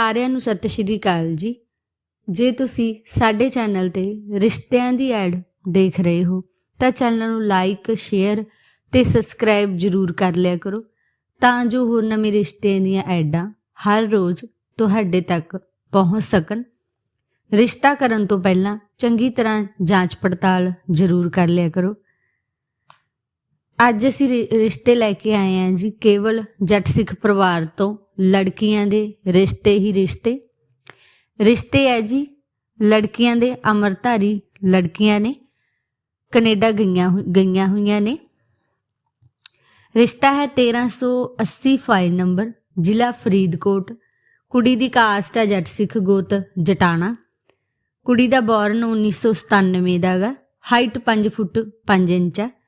ਸਾਰਿਆਂ ਨੂੰ ਸਤਿ ਸ਼੍ਰੀ ਅਕਾਲ ਜੀ। ਜੇ ਤੁਸੀਂ ਸਾਡੇ ਚੈਨਲ ਤੇ ਰਿਸ਼ਤਿਆਂ ਦੀ ਐਡ ਦੇਖ ਰਹੇ ਹੋ, ਤਾਂ ਚੈਨਲ ਨੂੰ ਲਾਈਕ, ਸ਼ੇਅਰ ਤੇ ਸਬਸਕ੍ਰਾਈਬ ਜਰੂਰ ਕਰ ਲਿਆ ਕਰੋ, ਤਾਂ ਜੋ ਹੋਰ ਨਵੇਂ ਰਿਸ਼ਤਿਆਂ ਦੀਆਂ ਐਡਾਂ ਹਰ ਰੋਜ਼ ਤੁਹਾਡੇ ਤੱਕ ਪਹੁੰਚ ਸਕਣ। ਰਿਸ਼ਤਾ ਕਰਨ ਤੋਂ ਪਹਿਲਾਂ ਚੰਗੀ ਤਰ੍ਹਾਂ ਜਾਂਚ ਪੜਤਾਲ ਜਰੂਰ ਕਰ ਲਿਆ ਕਰੋ। ਅੱਜ ਅਸੀਂ ਰਿ- ਰਿਸ਼ਤੇ ਲੈ ਕੇ ਆਏ ਹਾਂ ਜੀ ਕੇਵਲ ਜੱਟ ਸਿੱਖ ਪਰਿਵਾਰ ਤੋਂ, ਲੜਕੀਆਂ ਦੇ ਰਿਸ਼ਤੇ ਹੀ ਰਿਸ਼ਤੇ। ਰਿਸ਼ਤੇ ਹੈ ਜੀ ਲੜਕੀਆਂ ਦੇ ਅਮਰਧਾਰੀ ਲੜਕੀਆਂ ਨੇ, ਕੈਨੇਡਾ ਗਈਆਂ ਹੋਈ- ਗਈਆਂ ਹੋਈਆਂ ਨੇ। ਰਿਸ਼ਤਾ ਹੈ 1380 ਫਾਈਲ ਨੰਬਰ, ਜ਼ਿਲ੍ਹਾ ਫਰੀਦਕੋਟ। ਕੁੜੀ ਦੀ ਕਾਸਟ ਹੈ ਜੱਟ ਸਿੱਖ ਗੋਤ ਜਟਾਣਾ। ਕੁੜੀ ਦਾ ਬੋਰਨ 1997 ਦਾ ਗਾ ਹਾਈਟ 5 ਫੁੱਟ 5 ਇੰਚ ਹੈ।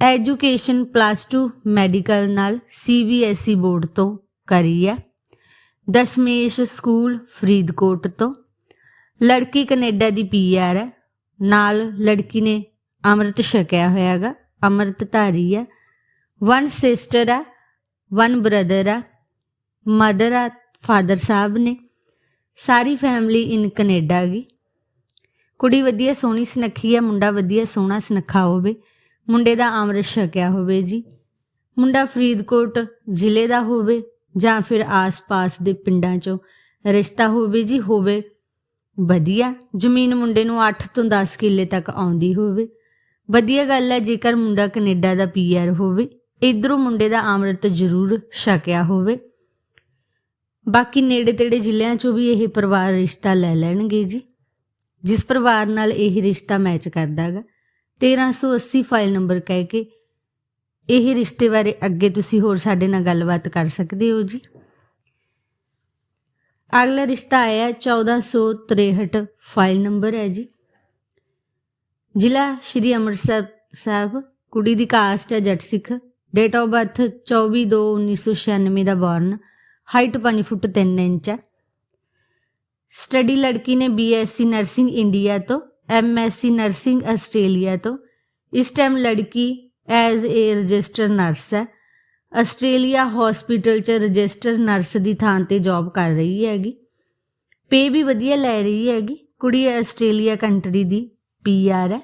ਐਜੂਕੇਸ਼ਨ ਪਲੱਸ 2 ਮੈਡੀਕਲ ਨਾਲ ਸੀਬੀਐਸਈ ਬੋਰਡ ਤੋਂ ਕਰੀ ਹੈ। ਦਸ਼ਮੇਸ਼ ਸਕੂਲ ਫਰੀਦਕੋਟ ਤੋਂ। ਲੜਕੀ ਕੈਨੇਡਾ ਦੀ ਪੀਆਰ ਹੈ। ਨਾਲ ਲੜਕੀ ਨੇ ਅੰਮ੍ਰਿਤ ਛਕਿਆ ਹੋਇਆ ਹੈਗਾ। ਅੰਮ੍ਰਿਤ ਧਾਰੀ ਹੈ। ਵਨ ਸਿਸਟਰ ਹੈ। ਵਨ ਬ੍ਰਦਰ ਹੈ। ਮਦਰ ਆ ਫਾਦਰ ਸਾਹਿਬ ਨੇ। ਸਾਰੀ ਫੈਮਿਲੀ ਇਨ ਕੈਨੇਡਾ ਗਈ। ਕੁੜੀ ਵਧੀਆ ਸੋਹਣੀ ਸੁਨੱਖੀ ਹੈ। ਮੁੰਡਾ ਵਧੀਆ ਸੋਹਣਾ ਸੁਨੱਖਾ ਹੋਵੇ। ਮੁੰਡੇ ਦਾ ਅੰਮ੍ਰਿਤ ਛਕਿਆ ਹੋਵੇ ਜੀ। ਮੁੰਡਾ ਫਰੀਦਕੋਟ ਜ਼ਿਲ੍ਹੇ ਦਾ ਹੋਵੇ ਜਾਂ ਫਿਰ ਆਸ-ਪਾਸ ਦੇ ਪਿੰਡਾਂ 'ਚੋਂ ਰਿਸ਼ਤਾ ਹੋਵੇ ਜੀ, ਹੋਵੇ ਵਧੀਆ। ਜ਼ਮੀਨ ਮੁੰਡੇ ਨੂੰ 8 ਤੋਂ 10 ਕਿੱਲੇ ਤੱਕ ਆਉਂਦੀ ਹੋਵੇ। ਵਧੀਆ ਗੱਲ ਹੈ, ਜੇਕਰ ਮੁੰਡਾ ਕੈਨੇਡਾ ਦਾ ਪੀਆਰ ਹੋਵੇ, ਇਧਰੋਂ ਮੁੰਡੇ ਦਾ ਅੰਮ੍ਰਿਤ ਜ਼ਰੂਰ ਛਕਿਆ ਹੋਵੇ। ਬਾਕੀ ਨੇੜੇ ਤੇੜੇ ਜ਼ਿਲ੍ਹਿਆਂ 'ਚੋਂ ਵੀ ਇਹ ਪਰਿਵਾਰ ਰਿਸ਼ਤਾ ਲੈ ਲੈਣਗੇ ਜੀ। ਜਿਸ ਪਰਿਵਾਰ ਨਾਲ ਇਹ ਰਿਸ਼ਤਾ ਮੈਚ ਕਰਦਾ ਹੈਗਾ 1380 ਫਾਈਲ ਨੰਬਰ ਕਹਿ ਕੇ ਇਹ ਰਿਸ਼ਤੇ ਬਾਰੇ ਅੱਗੇ ਤੁਸੀਂ ਹੋਰ ਸਾਡੇ ਨਾਲ ਗੱਲਬਾਤ ਕਰ ਸਕਦੇ ਹੋ ਜੀ। ਅਗਲਾ ਰਿਸ਼ਤਾ ਆਇਆ ਹੈ 1463 ਫਾਈਲ ਨੰਬਰ ਹੈ ਜੀ। ਜ਼ਿਲ੍ਹਾ ਸ਼੍ਰੀ ਅੰਮ੍ਰਿਤਸਰ ਸਾਹਿਬ, ਕੁੜੀ ਦੀ ਕਾਸਟ ਹੈ Jatt Sikh date of birth 24/2/1996 ਦਾ ਬੋਰਨ ਹਾਈਟ 5 ਫੁੱਟ 3 ਇੰਚ ਹੈ। ਸਟੱਡੀ ਲੜਕੀ ਨੇ ਬੀਐਸਸੀ ਨਰਸਿੰਗ ਇੰਡੀਆ ਤੋਂ ਐਮਐਸਸੀ ਨਰਸਿੰਗ ਆਸਟ੍ਰੇਲੀਆ ਤੋਂ। ਇਸ ਟਾਈਮ ਲੜਕੀ ਐਜ਼ ਏ ਰਜਿਸਟਰ ਨਰਸ ਹੈ। ਆਸਟ੍ਰੇਲੀਆ ਹਸਪੀਟਲ 'ਚ ਰਜਿਸਟਰ ਨਰਸ ਦੀ ਥਾਂ ਤੇ ਜੌਬ ਕਰ ਰਹੀ ਹੈਗੀ। ਪੇ ਵੀ ਵਧੀਆ ਲੈ ਰਹੀ ਹੈਗੀ। ਕੁੜੀ ਆਸਟ੍ਰੇਲੀਆ ਕੰਟਰੀ ਦੀ ਪੀਆਰ ਹੈ।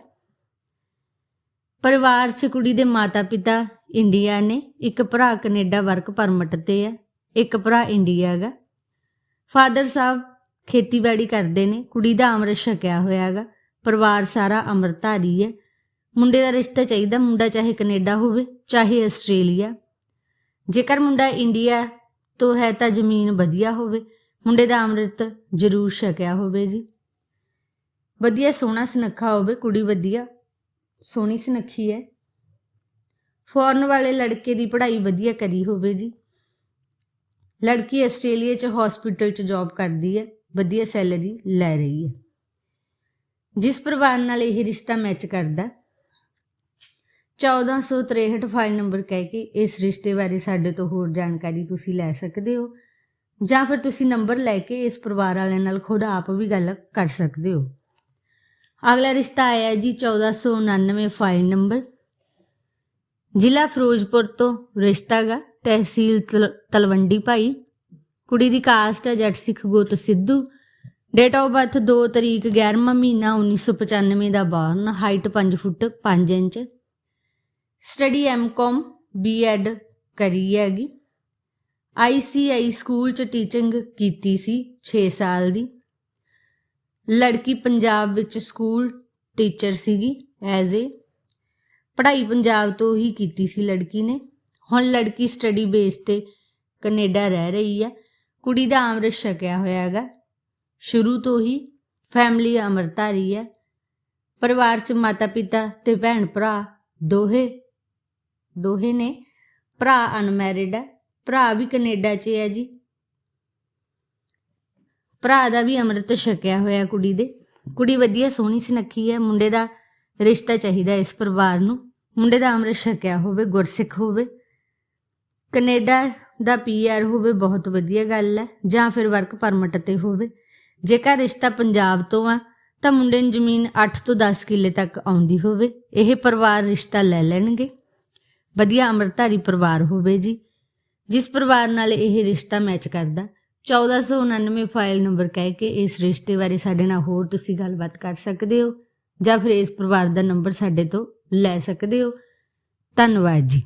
ਪਰਿਵਾਰ 'ਚ ਕੁੜੀ ਦੇ ਮਾਤਾ-ਪਿਤਾ ਇੰਡੀਆ ਨੇ। ਇੱਕ ਭਰਾ ਕੈਨੇਡਾ ਵਰਕ ਪਰਮਿਟ ਤੇ ਹੈ। ਇੱਕ ਭਰਾ ਇੰਡੀਆ ਹੈਗਾ। ਫਾਦਰ ਸਾਹਿਬ ਖੇਤੀਬਾੜੀ ਕਰਦੇ ਨੇ। ਕੁੜੀ ਦਾ ਅੰਮ੍ਰਿਤ ਛਕਿਆ ਹੋਇਆ ਹੈਗਾ। ਪਰਿਵਾਰ ਸਾਰਾ ਅੰਮ੍ਰਿਤਧਾਰੀ ਹੈ। ਮੁੰਡੇ ਦਾ ਰਿਸ਼ਤਾ ਚਾਹੀਦਾ, ਮੁੰਡਾ ਚਾਹੇ ਕੈਨੇਡਾ ਹੋਵੇ, ਚਾਹੇ ਆਸਟ੍ਰੇਲੀਆ। ਜੇਕਰ ਮੁੰਡਾ ਇੰਡੀਆ ਤੋਂ ਹੈ ਤਾਂ ਜ਼ਮੀਨ ਵਧੀਆ ਹੋਵੇ। ਮੁੰਡੇ ਦਾ ਅੰਮ੍ਰਿਤ ਜ਼ਰੂਰ ਛਕਿਆ ਹੋਵੇ ਜੀ। ਵਧੀਆ ਸੋਹਣਾ ਸੁਨੱਖਾ ਹੋਵੇ, ਕੁੜੀ ਵਧੀਆ, ਸੋਹਣੀ ਸੁਨੱਖੀ ਹੈ। ਫੋਰਨ ਵਾਲੇ ਲੜਕੇ ਦੀ ਪੜ੍ਹਾਈ ਵਧੀਆ ਕਰੀ ਹੋਵੇ ਜੀ। ਲੜਕੀ ਆਸਟ੍ਰੇਲੀਆ 'ਚ ਹਸਪੀਟਲ 'ਚ ਜੌਬ ਕਰਦੀ ਹੈ, ਵਧੀਆ ਸੈਲਰੀ ਲੈ ਰਹੀ ਹੈ। ਜਿਸ ਪਰਿਵਾਰ ਨਾਲ ਇਹ ਰਿਸ਼ਤਾ ਮੈਚ ਕਰਦਾ। 1463 ਫਾਈਲ ਨੰਬਰ ਕਹਿ ਕੇ ਇਸ ਰਿਸ਼ਤੇ ਬਾਰੇ ਸਾਡੇ ਤੋਂ ਹੋਰ ਜਾਣਕਾਰੀ ਤੁਸੀਂ ਲੈ ਸਕਦੇ ਹੋ। ਜਾਂ ਫਿਰ ਤੁਸੀਂ ਨੰਬਰ ਲੈ ਕੇ ਇਸ ਪਰਿਵਾਰ ਵਾਲਿਆਂ ਨਾਲ ਖੁਦ ਆਪ ਵੀ ਗੱਲ ਕਰ ਸਕਦੇ ਹੋ। ਅਗਲਾ ਰਿਸ਼ਤਾ ਆਇਆ ਹੈ ਜੀ 1499 ਫਾਈਲ ਨੰਬਰ ਜ਼ਿਲ੍ਹਾ ਫਿਰੋਜ਼ਪੁਰ ਤੋਂ ਰਿਸ਼ਤਾਗਾ ਤਹਿਸੀਲ ਤਲ- ਤਲਵੰਡੀ ਭਾਈ। ਕੁੜੀ ਦੀ ਕਾਸਟ ਹੈ ਜੱਟ ਸਿੱਖ ਗੋਤ ਸਿੱਧੂ। ਡੇਟ ਆਫ ਬਰਥ 2 ਤਰੀਕ 11ਵਾਂ ਮਹੀਨਾ 1995 ਦਾ born height 5 foot 5 inch. Study MCom BEd ਕਰੀ ਹੈਗੀ। ਆਈਸੀਆਈ ਸਕੂਲ ਚ ਟੀਚਿੰਗ ਕੀਤੀ ਸੀ 6 ਸਾਲ ਦੀ। ਲੜਕੀ ਪੰਜਾਬ ਵਿੱਚ ਸਕੂਲ ਟੀਚਰ ਸੀਗੀ ਐਜ਼ ਏ ਪੜ੍ਹਾਈ ਪੰਜਾਬ ਤੋਂ ਹੀ ਕੀਤੀ ਸੀ ਲੜਕੀ ਨੇ। ਹੁਣ ਲੜਕੀ ਸਟੱਡੀ ਬੇਸ ਤੇ ਕੈਨੇਡਾ ਰਹਿ ਰਹੀ ਹੈ। ਕੁੜੀ ਦਾ ਅੰਮ੍ਰਿਤ ਛਕਿਆ ਹੋਇਆ ਹੈਗਾ? ਸ਼ੁਰੂ ਤੋਂ ਹੀ ਫੈਮਿਲੀ ਅੰਮ੍ਰਿਤਧਾਰੀ ਹੈ। ਪਰਿਵਾਰ 'ਚ ਮਾਤਾ ਪਿਤਾ ਤੇ ਭੈਣ ਭਰਾ ਦੋਹੇ ਦੋਹੇ ਨੇ ਭਰਾ ਅਨਮੈਰਿਡ ਹੈ। ਭਰਾ ਵੀ ਕੈਨੇਡਾ 'ਚ ਹੈ ਜੀ। ਭਰਾ ਦਾ ਵੀ ਅੰਮ੍ਰਿਤ ਛਕਿਆ ਹੋਇਆ ਕੁੜੀ ਦੇ। ਕੁੜੀ ਵਧੀਆ ਸੋਹਣੀ ਸੁਨੱਖੀ ਹੈ। ਮੁੰਡੇ ਦਾ ਰਿਸ਼ਤਾ ਚਾਹੀਦਾ ਇਸ ਪਰਿਵਾਰ ਨੂੰ। ਮੁੰਡੇ ਦਾ ਅੰਮ੍ਰਿਤ ਛਕਿਆ ਹੋਵੇ, ਗੁਰਸਿੱਖ ਹੋਵੇ। ਕੈਨੇਡਾ ਦਾ ਪੀਆਰ ਹੋਵੇ ਬਹੁਤ ਵਧੀਆ ਗੱਲ ਹੈ। ਜਾਂ ਫਿਰ ਵਰਕ ਪਰਮਿਟ ਤੇ ਹੋਵੇ। ਜੇਕਰ ਰਿਸ਼ਤਾ ਪੰਜਾਬ ਤੋਂ ਆ, ਤਾਂ ਮੁੰਡੇ ਨੂੰ ਜ਼ਮੀਨ 8 ਤੋਂ 10 ਕਿੱਲੇ ਤੱਕ ਆਉਂਦੀ ਹੋਵੇ। ਇਹ ਪਰਿਵਾਰ ਰਿਸ਼ਤਾ ਲੈ ਲੈਣਗੇ। ਵਧੀਆ ਅੰਮ੍ਰਿਤਧਾਰੀ ਪਰਿਵਾਰ ਹੋਵੇ ਜੀ। ਜਿਸ ਪਰਿਵਾਰ ਨਾਲ ਇਹ ਰਿਸ਼ਤਾ ਮੈਚ ਕਰਦਾ 1499 ਫਾਈਲ ਨੰਬਰ ਕਹਿ ਕੇ ਇਸ ਰਿਸ਼ਤੇ ਬਾਰੇ ਸਾਡੇ ਨਾਲ ਹੋਰ ਤੁਸੀਂ ਗੱਲਬਾਤ ਕਰ ਸਕਦੇ ਹੋ ਜਾਂ ਫਿਰ ਇਸ ਪਰਿਵਾਰ ਦਾ ਨੰਬਰ ਸਾਡੇ ਤੋਂ ਲੈ ਸਕਦੇ ਹੋ। ਧੰਨਵਾਦ ਜੀ।